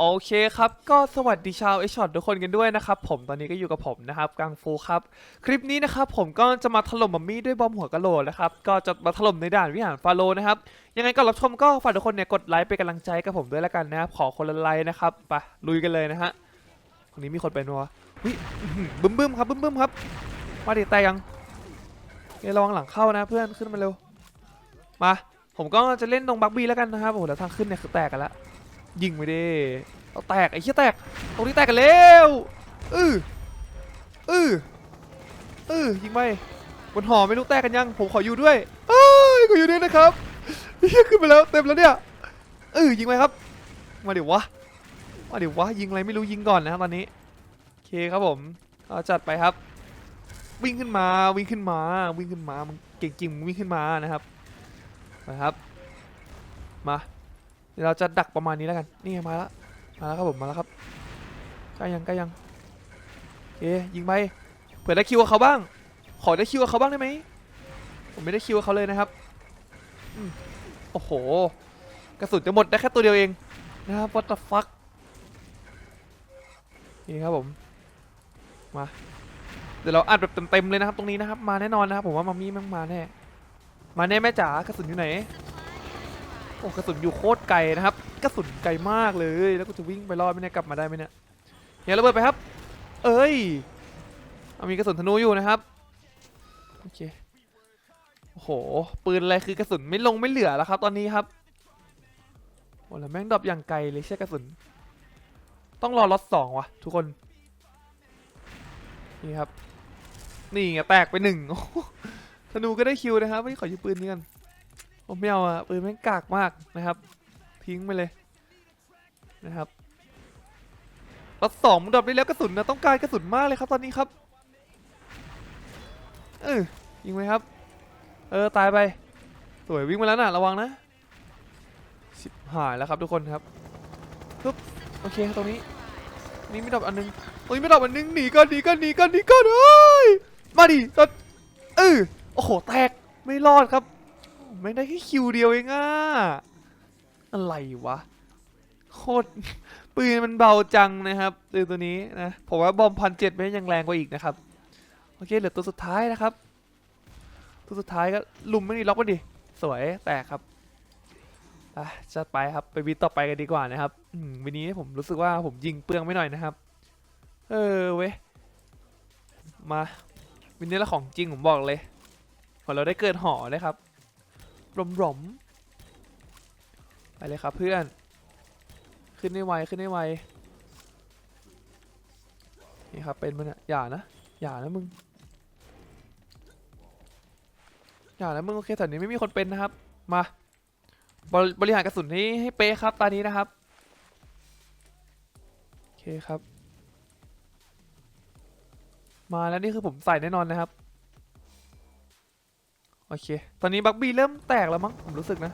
โอเคครับ ก็สวัสดีชาวเอชช็อตทุกคนกันด้วยนะครับ ผมตอนนี้ก็อยู่กับผมนะครับ กังฟูครับ คลิปนี้นะครับ ผมก็จะมาถล่มมัมมี่ด้วยบอมหัวกะโหลกนะครับ ก็จะมาถล่มในด่านวิหารฟาโรนะครับ ยังไงก็รับชมก็ฝากทุกคนเนี่ยกดไลค์เป็นกำลังใจกับผมด้วยแล้วกันนะครับ ขอคนละไลค์นะครับ ไปลุยกันเลยนะฮะคนนี้มีคนเป็นววิบึ้มบึ้มครับบึ้มบึ้มครับ มาดิแต่ยังเอ้ยระวังหลังเข้านะเพื่อนขึ้นมาเร็ว มา ผมก็จะเล่นตรงบักบี้แล้วกันนะครับโอ้โหแล้วทางขึ้นเนี่ยคือแตกกันละ ยิงไปดิเอาแตกไอ้เหี้ยแตกตรงนี้แตกกันแล้วอืออืออือยิงไปบนหอไม่รู้แตกกันยังผมขออยู่ด้วยเอ้ยขออยู่ด้วยนะครับเฮียขึ้นไปแล้วเต็มแล้วเนี่ยเออยิงไปครับ มาเดี๋ยววะมาเดี๋ยววะยิงอะไรไม่รู้ยิงก่อนนะครับตอนนี้โอเคครับผมเอาจัดไปครับ วิ่งขึ้นมาวิ่งขึ้นมา วิ่งขึ้นมามึงเก่งจริงวิ่งขึ้นมานะครับนะครับมา เดี๋ยวเราจะดักประมาณนี้แล้วกันนี่มาแล้วมาแล้วครับผมมาแล้วครับใกล้ยังใกล้ยังโอเคยิงไปเผื่อได้คิวกับเขาบ้าง ขอได้คิวกับเขาบ้างได้ไหมผมไม่ได้คิวกับเขาเลยนะครับอโอ้โหกระสุนจะหมดได้แค่ตัวเดียวเองนะครับ what the fuck นี่ครับผมมาเดี๋ยวเราอัดแบบเต็มๆเลยนะครับ ตรงนี้นะครับ มาแน่นอนนะครับผมว่ามามี่มันมาแน่มาแน่แม่จ๋ากระสุนอยู่ไหน โอ้กระสุนอยู่โคตรไกลนะครับ กระสุนไกลมากเลย แล้วกูจะวิ่งไปรอดไหมเนี่ยกลับมาได้ไหมเนี่ยอย่าระเบิดไปครับ เอ้ยเอามีกระสุนธนูอยู่นะครับโอเคโอ้โหปืนอะไรคือกระสุนไม่ลงไม่เหลือแล้วครับ ตอนนี้ครับโอ้แล้วแม่งดรอปอย่างไกลเลยใช่กระสุน ต้องรอล็อตสองวะทุกคนนี่ครับ นี่ไงแตกไปหนึ่งธนูก็ได้คิวนะครับไม่ขอยืมปืนนี้กัน ผมไม่เอาอะปืนแม่งกากมากนะครับ ทิ้งไปเลยนะครับรัดสองมันดรอปได้แล้วกระสุนนะต้องการกระสุนมากเลยครับตอนนี้ครับเออยิงไหมครับ เออตายไปสวยวิ่งมาแล้วนะระวังนะชิบหายแล้วครับทุกคนครับปึ๊บโอเคตรงนี้นี่ไม่ดรอปอันนึงตรงนี้ไม่ดรอปอันนึงหนีก่อนหนีก่อนหนีก่อนหนีก่อนเฮ้ยมาดิก็เออโอ้โหแตกไม่รอดครับ ไม่ได้แค่คิวเดียวเองอะอะไรวะ โคตร ปืนมันเบาจังนะครับปืนตัวนี้นะ ผมว่าบอมพันเจ็ดไม่ยังแรงกว่าอีกนะครับ โอเคเหลือตัวสุดท้ายนะครับ ตัวสุดท้ายก็ลุมไม่ดีล็อกมันดิ สวยแตกครับอะจะไปครับไปวินต่อไปกันดีกว่านะครับอืมวันนี้ผมรู้สึกว่าผมยิงเปลืองไม่หน่อยนะครับ เออเว้ย มาวันนี้ละของจริงผมบอกเลยพอเราได้เกิดหอเลยครับ รมรมไปเลยครับเพื่อน ขึ้นได้ไวขึ้นได้ไวนี่ครับเป็นมันอะอย่านะ อย่านะมึง อย่านะมึงโอเคแถวนี้ไม่มีคนเป็นนะครับ มาบริบริหารกระสุนให้ให้เป๊ะครับตอนนี้นะครับ โอเคครับ มาแล้วนี่คือผมใส่แน่นอนนะครับ โอเค ตอนนี้บักบี้เริ่มแตกแล้วมั้ง ผมรู้สึกนะ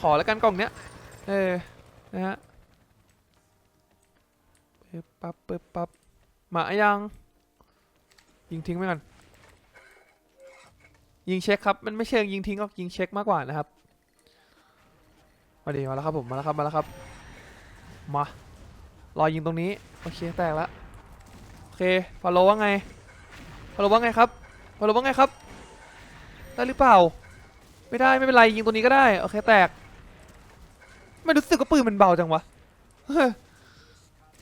ขอแล้วกันกล่องเนี้ย เออ นะฮะปึ๊บปั๊บปึ๊บปั๊บมายัง ยิงทิ้งไปก่อน ยิงเช็คครับ มันไม่เชิงยิงทิ้งหรอกยิงเช็คมากกว่านะครับ มาดีมาแล้วครับผม มาแล้วครับ มาแล้วครับ มา รอยิงตรงนี้ โอเค แตกแล้ว โอเคฟาโลว่าไง ฟาโลว่าไงครับฟาโลว่าไงครับได้หรือเปล่า ไม่ได้ไม่เป็นไรยิงตัวนี้ก็ได้โอเคแตก ไม่รู้สึกว่าปืนมันเบาจังวะ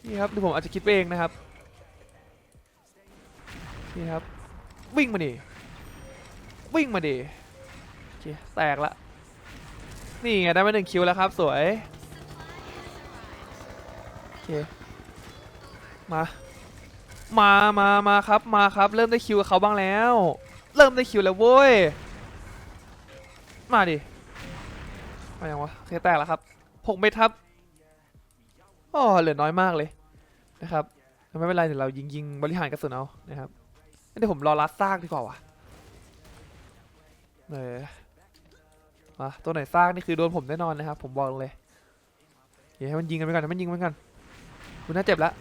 นี่ครับเดี๋ยวผมอาจจะคิดไปเองนะครับนี่ครับวิ่งมาดิวิ่งมาดิโอเคแตกละนี่ไงได้มาหนึ่งคิวแล้วครับสวยโอเคมา มามามาครับมาครับ เริ่มได้คิวเขาบ้างแล้ว เริ่มได้คิวแล้วเว้ยมาดิมายังวะเคแตกแล้วครับหกเม็ดครับอ๋อเหลือน้อยมากเลยนะครับไม่เป็นไรเดี๋ยวเรายิงยิงบริหารกระสุนเอานะครับเดี๋ยวผมรอรัดซากดีกว่าวะเออมาตัวไหนซากนี่คือโดนผมแน่นอนนะครับ ผมบอกเลยเดี๋ยวให้มันยิงกันไปก่อนให้มันยิงกันไปก่อนคุณน่าเจ็บแล้ว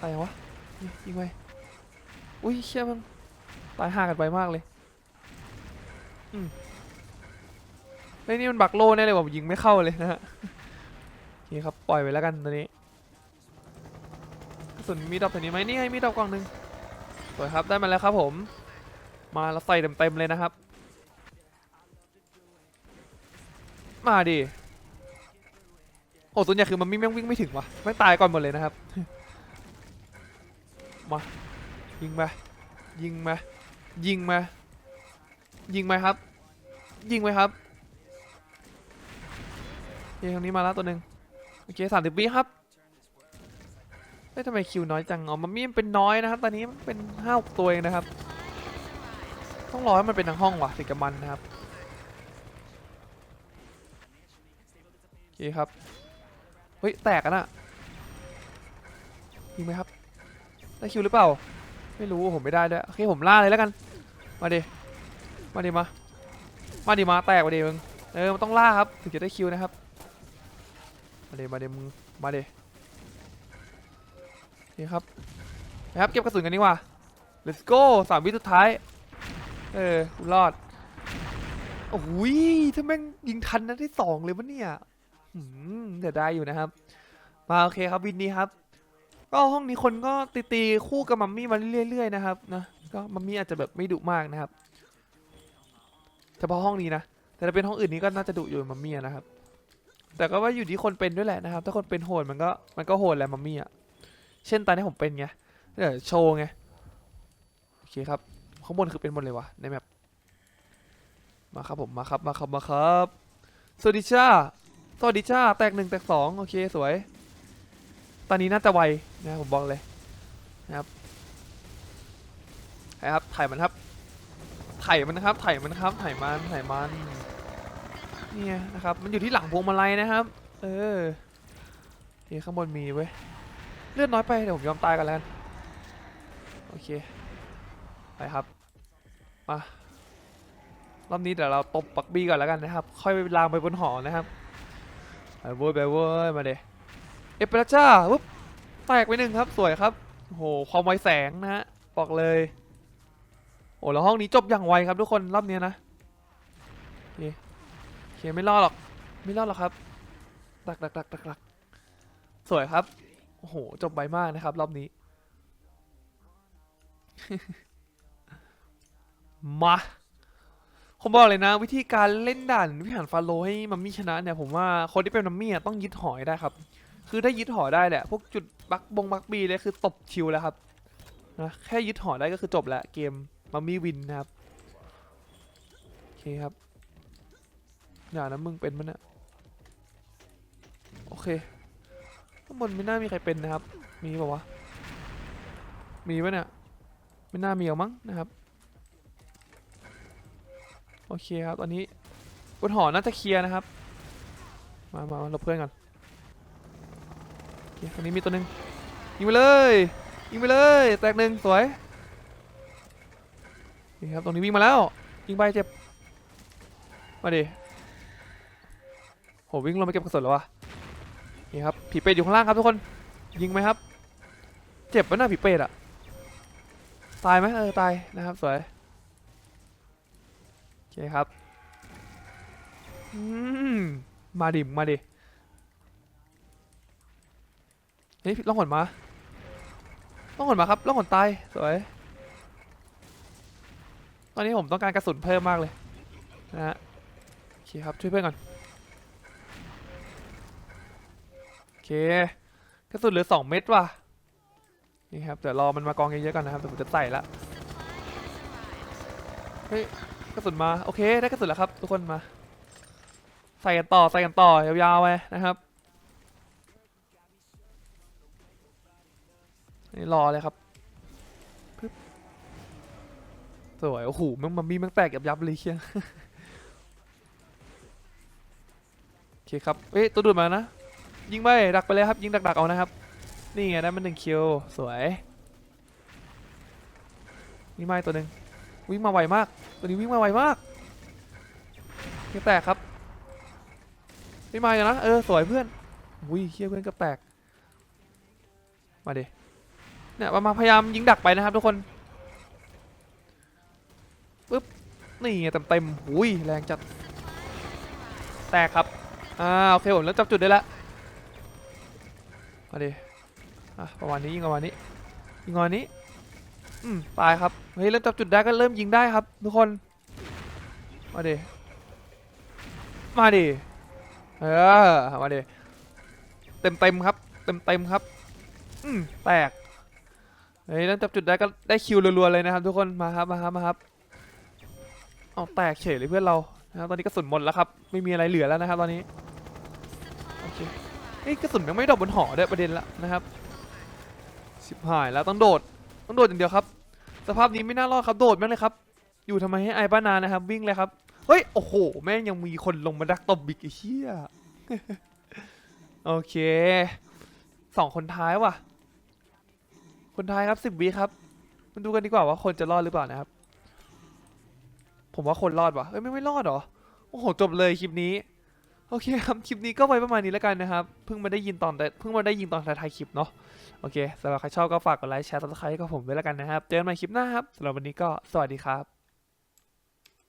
ตายยังวะ ยิงไปอุ้ยเชี่ยมันตายห่างกันไปมากเลยอืมเฮ้ยนี่มันบักโลแน่เลยว่ะผมยิงไม่เข้าเลยนะฮะโอเคครับปล่อยไปแล้วกันตัวนี้กระสุนมีดอกตัวนี้ไหมนี่ไงมีดอกกล่องหนึ่งสวยครับได้มาแล้วครับผม มาแล้วใส่เต็มๆเลยนะครับ มาดิโอ้ส่วนใหญ่คือมันไม่แม่งวิ่งไม่ถึงว่ะไม่งตายก่อนหมดเลยนะครับ มายิงมายิงมายิงมายิงไหมครับ ยิงไหมครับเฮ้ยตรงนี้มาแล้วตัวหนึ่งโอเคสามสิบวิครับเฮ้ยทำไมคิวน้อยจังอ๋อมันมีมันเป็นน้อยนะครับ ตอนนี้มันเป็นห้าตัวเองนะครับ ต้องรอให้มันเป็นทางห้องว่ะถึงจะมันนะครับโอเคครับเฮ้ยแตกกันอะยิงไหมครับ ได้คิวหรือเปล่า ไม่รู้ผมไม่ได้ด้วยโอเคผมล่าเลยแล้วกัน มาดิ มาดิมา มาดิมาแตกมาดิมึง เออมันต้องล่าครับถึงจะได้คิวนะครับ มาดิมาดิมึง มาดินี่ครับนะครับเก็บกระสุนกันดีกว่า let's go สามวิสุดท้าย เออรอด โอ้ยถ้าแม่งยิงทันนัดที่สองเลยวะเนี่ยเดี๋ยวได้อยู่นะครับ มาโอเคครับวินนี้ครับ ก็ห้องนี้คนก็ตีตีๆคู่กับมัมมี่มาเรื่อยๆนะครับนะก็มัมมี่อาจจะแบบไม่ดุมากนะครับเฉพาะห้องนี้นะแต่ถ้าเป็นห้องอื่นนี้ก็น่าจะดุอยู่มัมมี่นะครับ แต่ก็ว่าอยู่ที่คนเป็นด้วยแหละนะครับ ถ้าคนเป็นโหดมันก็มันก็โหดแหละมัมมี่อะเช่นตอนนี้ผมเป็นไงเดี๋ยวโชว์ไงโอเคครับข้างบนคือเป็นหมดเลยวะในแมปมาครับผมมาครับมาครับมาครับสวัสดีจ้าสวัสดีจ้าแตกหนึ่งแตกสองโอเคสวย ตอนนี้น่าจะไวนะครับผมบอกเลยนะครับไครับถ่ายมันครับถ่ายมันนะครับถ่ายมันครับถ่ายมันถ่ายมันเนี่ยนะครับมันอยู่ที่หลังพวงมาลัยนะครับ เออนี่ข้างบนมีเว้ยเลือดน้อยไปเดี๋ยวผมยอมตายกันแล้วกันโอเคไปครับมารอบนี้เดี๋ยวเราตบปักบี้ก่อนแล้วกันนะครับ ค่อยไปลามไปบนหอนะครับไปเว้ยไปเว้ยมาเด เอเปราจ้าปุ๊บแตกไปหนึ่งครับสวยครับโอ้โหความไวแสงนะฮะบอกเลยโอ้แล้วห้องนี้จบอย่างไวครับทุกคนรอบนี้นะโอเคไม่รอดหรอกไม่รอดหรอกครับตักตักตักตักตักสวยครับโอ้โหจบไวมากนะครับ รอบนี้มาผมบอกเลยนะ วิธีการเล่นด่านวิหารฟาโรให้มัมมี่ชนะเนี่ยผมว่าคนที่เป็นมัมมี่ต้องยึดหอยได้ครับ คือถ้ายึดหอได้แหละพวกจุดบักบงบักบีเลยคือตบชิวแล้วครับนะแค่ยึดหอได้ก็คือจบแล้วเกมมัมมี่วินนะครับโอเคครับอย่านะมึงเป็นมันอะโอเคข้างบนไม่น่ามีใครเป็นนะครับ มีป่าวะมีปะเนี่ยไม่น่ามีหรอกมั้งนะครับโอเคครับตอนนี้บนหอน่าจะเคลียร์นะครับ มามามาหลบเพื่อนก่อน ตรงนี้มีตัวหนึ่งยิงไปเลยยิงไปเลย แตกหนึ่งสวยนี่ครับตรงนี้วิ่งมาแล้วยิงไปเจ็บมาดิโหวิ่งลงไปเก็บกระสุนแล้ววะนี่ครับผีเป็ดอยู่ข้างล่างครับทุกคนยิงไหมครับ เจ็บปะน่ะผีเป็ดอะตายไหมเออตายนะครับสวยโอเคครับอืมมาดิมาดิ เฮ้ยล่องหนมาล่องหนมาครับล่องหนตายสวย ตอนนี้ผมต้องการกระสุนเพิ่มมากเลยนะฮะโอเคครับช่วยเพื่อนก่อนโอเคกระสุนเหลือสองเม็ดว่ะนี่ครับเดี๋ยวรอมันมากองเยอะๆก่อนนะครับเดี๋ยวผมจะใส่ละเฮ้ยกระสุนมาโอเคได้กระสุนแล้วครับทุกคนมา ใส่กันต่อใส่กันต่อยาวๆไปนะครับ รอเลยครับปึ๊บสวยโอ้โหมันมันมีมันแตกยับยับเลยเชียโอเคครับเอ้ยตัวดูดมานะ ยิงไปดักไปเลยครับ ยิงดักๆเอานะครับ นี่ไงได้มันหนึ่งคิวสวยนี่ไม่ตัวหนึ่งวิ่งมาไวมาก ตัวนี้วิ่งมาไวมากโอเคแตกครับนี่มาอย่างนะเออสวยเพื่อนอุ้ยเคียเพื่อนก็แตก มาดิ เนี่ยมาพยายามยิงดักไปนะครับทุกคนปึ๊บนี่ไงเต็มเต็มๆอุ้ยแรงจัดแตกครับอ่าโอเคผมเริ่มจับจุดได้ล้วมาดิอะประมาณนี้ยิงประมาณนี้ยิงประมาณนี้อืมตายครับเฮ้ยเริ่มจับจุดได้ก็เริ่มยิงได้ครับ ทุกคนมาดิมาดิเออมาดิเต็มเต็มครับ เต็มเต็มครับอืมแตก เฮ้ยเริ่มจับจุดได้ก็ได้คิวรัวๆเลยนะครับ ทุกคนมาครับมาครับมาครับเอาแตกเฉยเลยเพื่อนเรานะครับตอนนี้กระสุนหมดแล้วครับไม่มีอะไรเหลือแล้วนะครับ ตอนนี้โอเคเอ้ยกระสุนยังไม่ดรอปบนหอด้วยประเด็นละนะครับสิบหายแล้วต้องโดดต้องโดดอย่างเดียวครับ สภาพนี้ไม่น่ารอดครับโดดแม่งเลยครับ อยู่ทำไมให้ไอ้ป้านานนะครับ วิ่งเลยครับเฮ้ยโอ้โหแม่งยังมีคนลงมาดักตบบิ๊กไอ้เชี่ยโอเคสองคนท้ายว่ะ คนท้ายครับสิบวิครับมาดูกันดีกว่าว่าคนจะรอดหรือเปล่านะครับ ผมว่าคนรอดว่ะเอ้ยไม่ไม่รอดเหรอ โอ้โหจบเลยคลิปนี้ โอเคครับคลิปนี้ก็ไว้ประมาณนี้แล้วกันนะครับ เพิ่งมาได้ยินตอนแต่เพิ่งมาได้ยินตอนท้ายๆคลิปเนาะ โอเคสำหรับใครชอบก็ฝากกดไลค์แชร์ซับสไครต์กับผมด้วยแล้วกันนะครับ เจอกันใหม่คลิปหน้าครับสำหรับวันนี้ก็สวัสดีครับ